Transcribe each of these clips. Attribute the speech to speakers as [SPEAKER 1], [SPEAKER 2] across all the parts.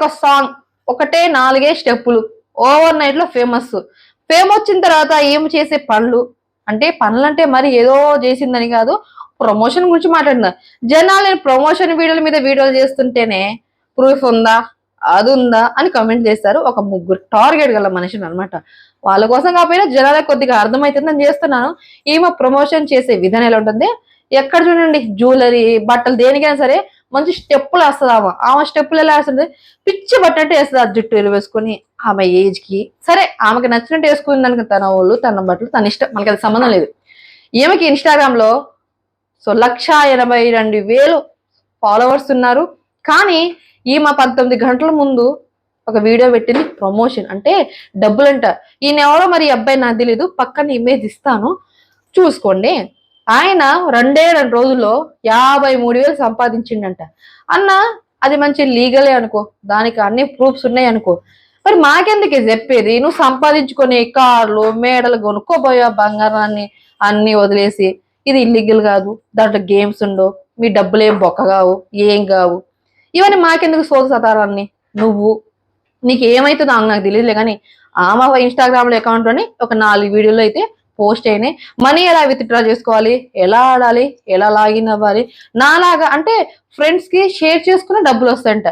[SPEAKER 1] ఒక సాంగ్ ఒకటే నాలుగే స్టెప్పులు ఓవర్ నైట్లో ఫేమస్ ఫేమ్ వచ్చిన తర్వాత ఏం చేసే పనులు? అంటే పనులు అంటే మరి ఏదో చేసిందని కాదు ప్రమోషన్ గురించి మాట్లాడినా జనాలు నేను ప్రమోషన్ వీడియోల మీద వీడియోలు చేస్తుంటేనే ప్రూఫ్ ఉందా? అది ఉందా? అని కమెంట్ చేస్తారు. ఒక ముగ్గురు టార్గెట్ గల మనిషిని అనమాట వాళ్ళ కోసం కాకపోయినా జనాలకు కొద్దిగా అర్థమవుతుందని చేస్తున్నాను. ఈమె ప్రమోషన్ చేసే విధానం ఎలా ఉంటుంది? ఎక్కడ చూడండి? జ్యువెలరీ బట్టలు దేనికైనా సరే మంచి స్టెప్పులు వేస్తుంది ఆమె. ఆమె స్టెప్పులు ఎలా వేస్తుంది? పిచ్చి బట్టంటే వేస్తుంది ఆ జుట్టు వేసుకొని. ఆమె ఏజ్కి సరే ఆమెకి నచ్చినట్టు వేసుకుని దానికి తన వాళ్ళు తన బట్టలు తన ఇష్టం. మనకి అది సంబంధం లేదు. ఈమెకి ఇన్స్టాగ్రామ్లో సో లక్ష ఎనభై రెండు వేలు ఫాలోవర్స్ ఉన్నారు. కానీ ఈమె పంతొమ్మిది గంటల ముందు ఒక వీడియో పెట్టింది ప్రమోషన్ అంటే డబ్బులంట. ఈయన ఎవరో మరి ఈ అబ్బాయి నాకు తెలీదు. పక్కన ఇమేజ్ ఇస్తాను. చూసుకోండి. ఆయన రెండే రెండు రోజుల్లో యాభై మూడు వేలు సంపాదించిండంట. అన్న అది మంచి లీగలే అనుకో దానికి అన్ని ప్రూఫ్స్ ఉన్నాయి అనుకో. మరి మాకెందుకు చెప్పేది? నువ్వు సంపాదించుకొని కార్లు మేడలు కొనుక్కోబోయా బంగారాన్ని అన్ని వదిలేసి. ఇది ఇల్లీగల్ కాదు. దాంట్లో గేమ్స్ ఉండవు. మీ డబ్బులు ఏం బొక్క కావు ఏం కావు. ఇవన్నీ మాకెందుకు సోదు సతారాన్ని నువ్వు. నీకు ఏమైతుందో నాకు తెలియదులే కానీ ఆమె ఇన్స్టాగ్రామ్లో అకౌంట్లోని ఒక నాలుగు వీడియోలు అయితే పోస్ట్ అయినాయి మనీ ఎలా విత్డ్రా చేసుకోవాలి ఎలా ఆడాలి ఎలా లాగిన్ అవ్వాలి నాలాగా అంటే ఫ్రెండ్స్కి షేర్ చేసుకునే డబ్బులు వస్తాయంట.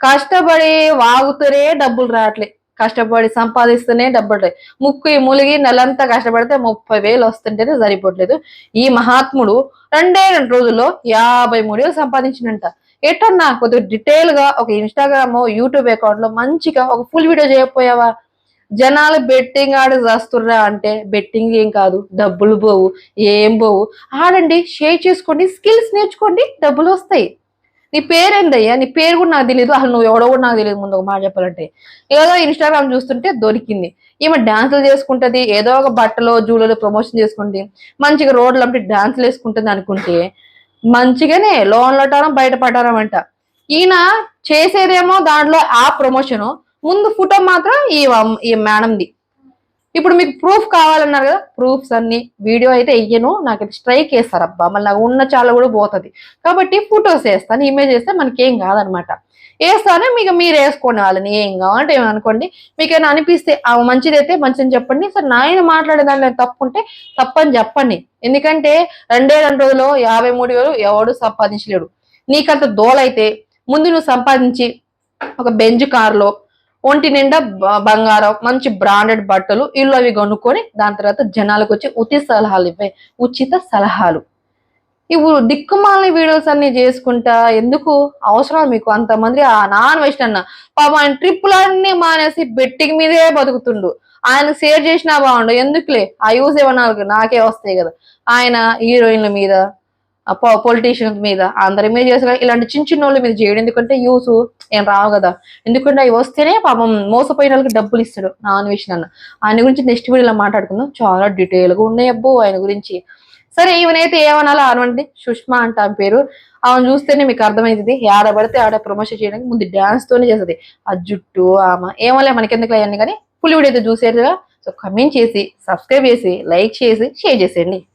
[SPEAKER 1] కష్టపడి వాగుతూనే డబ్బులు రావట్లే. కష్టపడి సంపాదిస్తూనే డబ్బులు రాయి ముక్కు ములిగి నెలంతా కష్టపడితే ముప్పై వేలు వస్తుంటేనే సరిపోవట్లేదు. ఈ మహాత్ముడు రెండే రెండు రోజుల్లో యాభై మూడు వేలు సంపాదించినంట. ఎట్టన్నా కొద్దిగా డీటెయిల్గా ఒక ఇన్స్టాగ్రామ్ యూట్యూబ్ అకౌంట్లో మంచిగా ఒక ఫుల్ వీడియో చేయకపోయావా? జనాలు బెట్టింగ్ ఆడి చేస్తుర్రా అంటే బెట్టింగ్ ఏం కాదు డబ్బులు పోవు ఏం పోవు. ఆడండి షేర్ చేసుకోండి స్కిల్స్ నేర్చుకోండి డబ్బులు వస్తాయి. నీ పేరేందయ్యా? నీ పేరు కూడా నాకు తెలియదు అసలు నువ్వు ఎవడో కూడా నాకు తెలియదు ముందు ఒక మాట చెప్పాలంటే. ఏదో ఇన్స్టాగ్రామ్ చూస్తుంటే దొరికింది. ఈమె డాన్సులు చేసుకుంటుంది ఏదో ఒక బట్టలో జూలలో ప్రమోషన్ చేసుకుంది. మంచిగా రోడ్లు అంటే డాన్సులు వేసుకుంటుంది అనుకుంటే మంచిగానే లోన్ లటారం బయట అంట. ఈయన చేసేదేమో దాంట్లో ఆ ప్రమోషన్ ముందు ఫోటో మాత్రం ఈ ఈ మేడంది. ఇప్పుడు మీకు ప్రూఫ్ కావాలన్నారు కదా ప్రూఫ్స్ అన్ని వీడియో అయితే ఇయ్యను నాకు స్ట్రైక్ వేస్తారు అబ్బా మళ్ళీ నాకు ఉన్న చాలా కూడా పోతుంది. కాబట్టి ఫొటోస్ వేస్తాను ఇమేజ్ వేస్తే మనకి ఏం కాదనమాట. వేస్తాను మీకు మీరు వేసుకోండి వాళ్ళని ఏం కావాలంటే ఏమనుకోండి అనుకోండి. మీకు ఏమైనా అనిపిస్తే ఆ మంచిదైతే మంచిదని చెప్పండి. సార్ నాయన మాట్లాడే దాంట్లో తప్పు ఉంటే తప్పని చెప్పండి. ఎందుకంటే రెండే రెండు రోజులు యాభై మూడు వేలు ఎవడు సంపాదించలేడు. నీకంత దోలైతే ముందు నువ్వు సంపాదించి ఒక బెంజ్ కారులో ఒంటి నిండా బంగారం మంచి బ్రాండెడ్ బట్టలు ఇల్లు అవి కొనుక్కొని దాని తర్వాత జనాలకు వచ్చి ఉచిత సలహాలు ఇవ్వే ఉచిత సలహాలు. ఇవి దిక్కుమాలని వీడియోస్ అన్ని చేసుకుంటా ఎందుకు? అవసరం మీకు అంతమంది ఆ నాన్ వెస్ట్ అన్న. పాప ఆయన ట్రిప్పులన్నీ మానేసి బెట్టింగ్ మీదే బతుకుతుండు. ఆయన షేర్ చేసినా బాగుండు. ఎందుకులే? ఆ యూస్ ఏమన్నా నాకే వస్తాయి కదా. ఆయన హీరోయిన్ల మీద పొలిటీషియన్స్ మీద. అందరి మీద చేసిన ఇలాంటి చిన్న చిన్న వాళ్ళ మీద చేయడం. ఎందుకంటే యూస్ ఏం రావు కదా. ఎందుకంటే అవి వస్తేనే పాపం మోసపోయిన వాళ్ళకి డబ్బులు ఇస్తాడు. నాన్ విషయం అన్న. ఆయన గురించి నెక్స్ట్ వీడియోలో మాట్లాడుకుందాం. చాలా డీటెయిల్గా ఉన్నాయి అబ్బో ఆయన గురించి. సరే ఈవెనైతే ఏమనాలో అనవండి సుష్మా అంట ఆమె పేరు. ఆమె చూస్తేనే మీకు అర్థమవుతుంది ఆడ పడితే ఆడ ప్రమోషన్ చేయడానికి ముందు డాన్స్ తోనే చేస్తుంది. ఆ జుట్టు ఆమె. ఏమలే మనకెందుకు అవన్నీ కానీ పులి వీడియో అయితే చూసేదిగా సో కమెంట్ చేసి సబ్స్క్రైబ్ చేసి లైక్ చేసి షేర్ చేసేయండి.